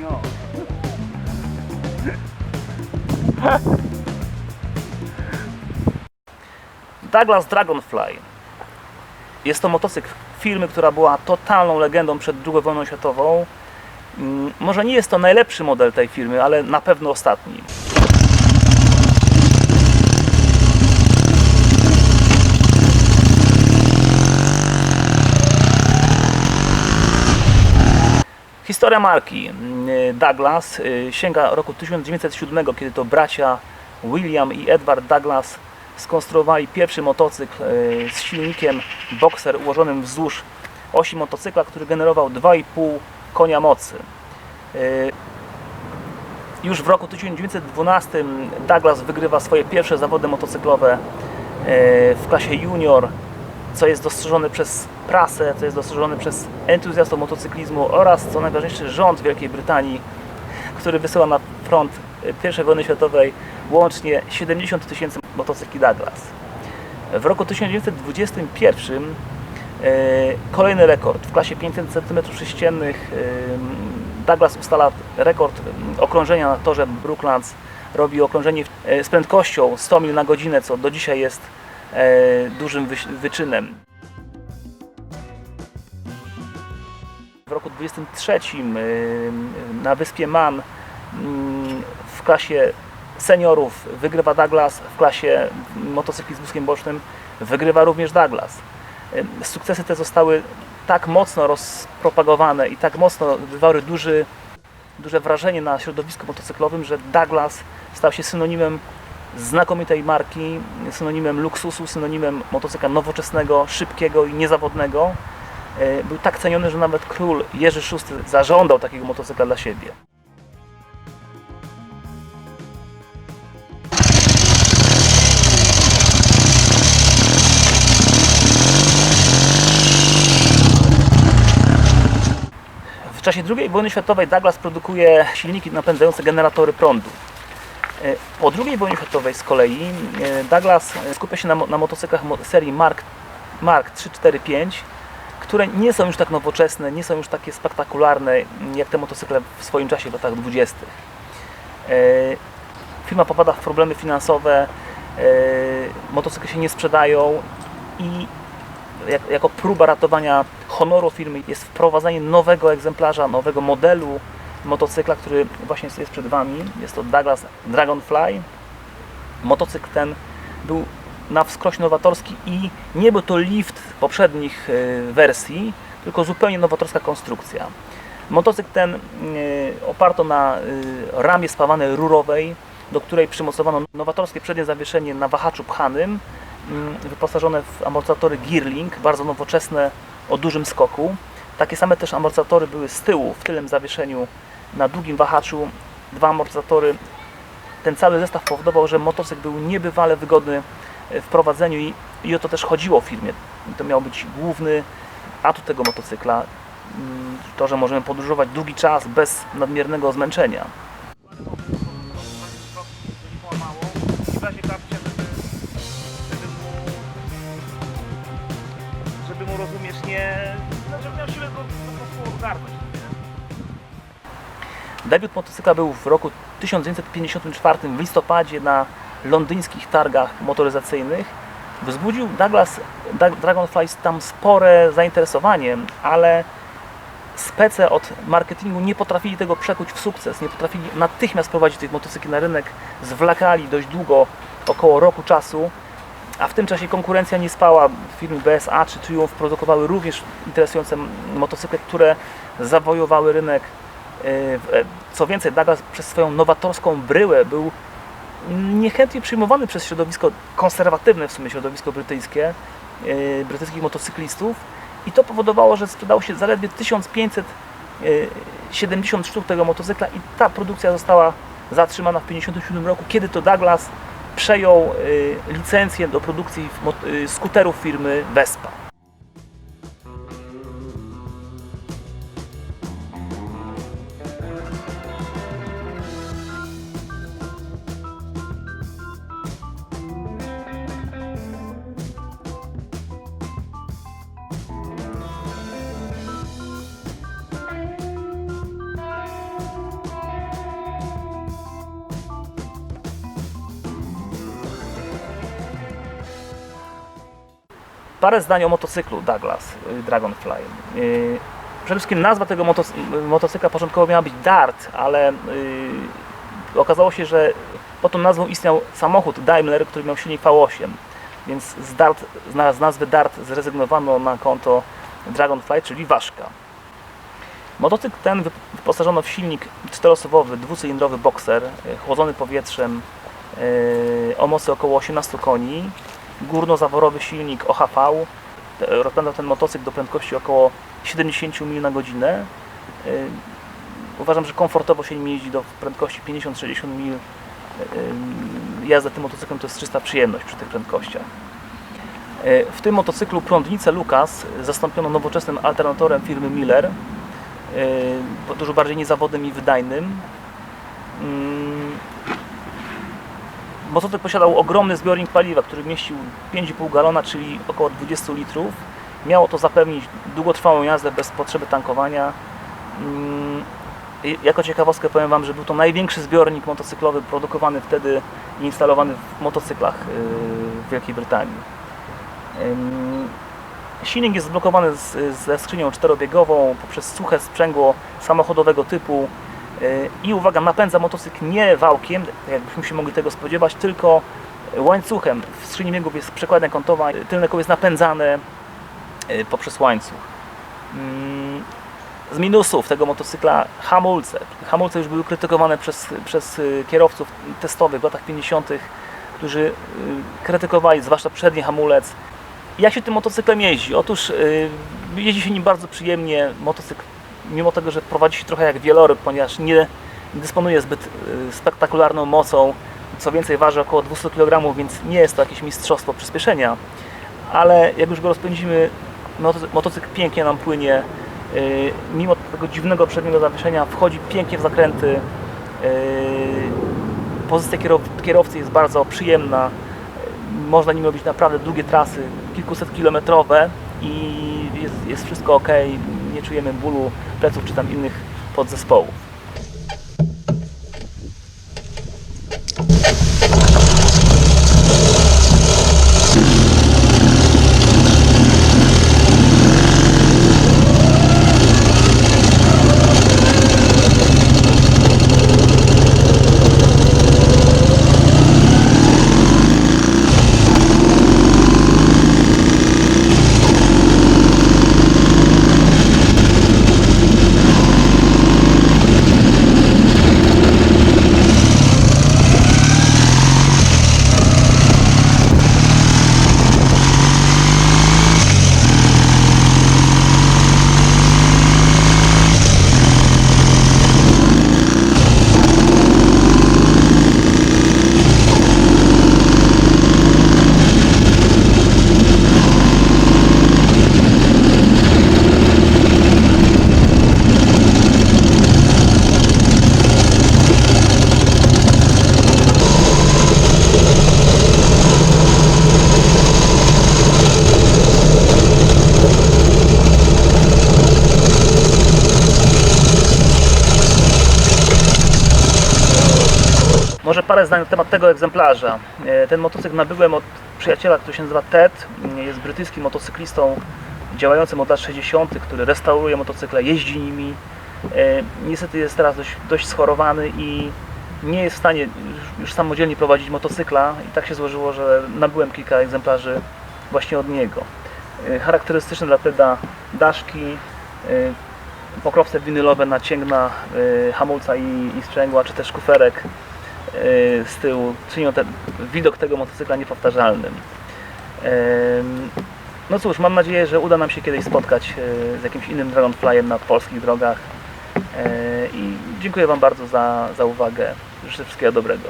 taking off. Douglas Dragonfly. Jest to motocykl firmy, która była totalną legendą przed II wojną światową. Mm, Może nie jest to najlepszy model tej firmy, ale na pewno ostatni. Historia marki mm, Douglas y, sięga roku 1907, kiedy to bracia William i Edward Douglas skonstruowali pierwszy motocykl y, z silnikiem Boxer ułożonym wzdłuż osi motocykla, który generował 2,5 konia mocy. Y, Już w roku 1912 Douglas wygrywa swoje pierwsze zawody motocyklowe y, w klasie junior, co jest dostrzeżone przez prasę, co jest dostrzeżone przez entuzjastów motocyklizmu oraz, co najważniejsze, rząd Wielkiej Brytanii, który wysyła na front I wojny światowej łącznie 70 tysięcy motocykli Douglas. W roku 1921 e, kolejny rekord w klasie 500 cm3 e, Douglas ustala rekord okrążenia na torze Brooklands. Robi okrążenie z prędkością 100 mil na godzinę, co do dzisiaj jest dużym wyś- wyczynem. W roku 23 y, na wyspie Man mm, w klasie seniorów wygrywa Douglas, w klasie motocykli z wózkiem bocznym wygrywa również Douglas. Y, Sukcesy te zostały tak mocno rozpropagowane i tak mocno wywarły duży, duże wrażenie na środowisku motocyklowym, że Douglas stał się synonimem znakomitej marki, synonimem luksusu, synonimem motocykla nowoczesnego, szybkiego i niezawodnego. E, Był tak ceniony, że nawet król Jerzy VI zażądał takiego motocykla dla siebie. W czasie II wojny światowej Douglas produkuje silniki napędzające generatory prądu. E, Po II wojnie światowej z kolei e, Douglas skupia się na, na motocyklach mo- serii Mark, Mark 3, 4, 5, które nie są już tak nowoczesne, nie są już takie spektakularne mm, jak te motocykle w swoim czasie w latach 20. E, Firma popada w problemy finansowe, e, motocykle się nie sprzedają i jak, jako próba ratowania honoru firmy jest wprowadzenie nowego egzemplarza, nowego modelu motocykla, który właśnie jest przed Wami. Jest to Douglas Dragonfly. Motocykl ten był na wskroś nowatorski i nie był to lift poprzednich e, wersji, tylko zupełnie nowatorska konstrukcja. Motocykl ten e, oparto na e, ramie spawanej rurowej, do której przymocowano nowatorskie przednie zawieszenie na wahaczu pchanym, mm, wyposażone w amortyzatory Girling, bardzo nowoczesne o dużym skoku. Takie same też amortyzatory były z tyłu, w tylnym zawieszeniu na długim wahaczu. Dwa amortyzatory. Ten cały zestaw powodował, że motocykl był niebywale wygodny w prowadzeniu i, i o to też chodziło w firmie. To miał być główny atut tego motocykla. Mm, To, że możemy podróżować długi czas bez nadmiernego zmęczenia. rozumiesz nie. Ogarnąć. Debiut motocykla był w roku 1954 w listopadzie na londyńskich targach motoryzacyjnych. Wzbudził Douglas Dragonfly tam spore zainteresowanie, ale spece od marketingu nie potrafili tego przekuć w sukces, nie potrafili natychmiast prowadzić tych motocykli na rynek, zwlekali dość długo, około roku czasu, a w tym czasie konkurencja nie spała. Firmy BSA czy Triumph produkowały również interesujące motocykle, które zawojowały rynek. Yy, Co więcej, Douglas przez swoją nowatorską bryłę był niechętnie przyjmowany przez środowisko konserwatywne, w sumie środowisko brytyjskie, yy, brytyjskich motocyklistów i to powodowało, że sprzedało się zaledwie 1570 sztuk tego motocykla i ta produkcja została zatrzymana w 1957 roku, kiedy to Douglas przejął y, licencję do produkcji y, skuterów firmy Vespa. Parę zdań o motocyklu Douglas y, Dragonfly. Y, Przede wszystkim nazwa tego motocykla początkowo miała być Dart, ale y, okazało się, że pod tą nazwą istniał samochód Daimler, który miał silnik V8. Więc z, Dart, z naz- z nazwy Dart zrezygnowano na konto Dragonfly, czyli ważka. Motocykl ten wyp- wyposażono w silnik czteroosobowy, dwucylindrowy Boxer, chłodzony powietrzem o mocy około 18 koni, górnozaworowy silnik OHV. Rozpędzał ten motocykl do prędkości około 70 mil na godzinę. Y, Uważam, że komfortowo się nim jeździ do prędkości 50-60 mil. Y, Jazda tym motocyklem to jest czysta przyjemność przy tych prędkościach. Y, W tym motocyklu prądnicę Lucas zastąpiono nowoczesnym alternatorem firmy Miller, y, dużo bardziej niezawodnym i wydajnym. Motocykl posiadał ogromny zbiornik paliwa, który mieścił 5,5 galona, czyli około 20 litrów. Miało to zapewnić długotrwałą jazdę bez potrzeby tankowania. Mm, Jako ciekawostkę powiem Wam, że był to największy zbiornik motocyklowy produkowany wtedy i instalowany w motocyklach yy, w Wielkiej Brytanii. Silnik jest zblokowany ze skrzynią czterobiegową poprzez suche sprzęgło samochodowego typu i uwaga, napędza motocykl nie wałkiem, tak jakbyśmy się mogli tego spodziewać, tylko łańcuchem. W skrzyni biegów jest przekładnia kątowa, tylne koło jest napędzane poprzez łańcuch. Ym, z minusów tego motocykla hamulce. Hamulce już były krytykowane przez, przez y, kierowców testowych w latach 50., którzy krytykowali zwłaszcza przedni hamulec. Jak się tym motocyklem jeździ? Otóż jeździ się nim bardzo przyjemnie. Motocykl, mimo tego, że prowadzi się trochę jak wieloryb, ponieważ nie, dysponuje zbyt y, spektakularną mocą, co więcej waży około 200 kg, więc nie jest to jakieś mistrzostwo przyspieszenia. Ale jak już go rozpędzimy, moto- motocykl pięknie nam płynie. Yy, mimo tego dziwnego przedniego zawieszenia wchodzi pięknie w zakręty. Yy, Pozycja kierow- kierowcy jest bardzo przyjemna. Można nim robić naprawdę długie trasy, kilkuset kilometrowe i jest, jest wszystko ok. Nie czujemy bólu pleców czy tam innych podzespołów. Parę zdań na temat tego egzemplarza. E, Ten motocykl nabyłem od przyjaciela, który się nazywa Ted. Jest brytyjskim motocyklistą działającym od lat 60., który restauruje motocykle, jeździ nimi. E, Niestety jest teraz dość, dość schorowany i nie jest w stanie już, samodzielnie prowadzić motocykla i tak się złożyło, że nabyłem kilka egzemplarzy właśnie od niego. E, Charakterystyczne dla Teda daszki, e, pokrowce winylowe na cięgna e, hamulca i, i sprzęgła, czy też kuferek e, z tyłu czynią ten widok tego motocykla niepowtarzalnym. No cóż, mam nadzieję, że uda nam się kiedyś spotkać e, z jakimś innym Dragonflyem na polskich drogach. E, I dziękuję Wam bardzo za, za uwagę. Życzę wszystkiego dobrego.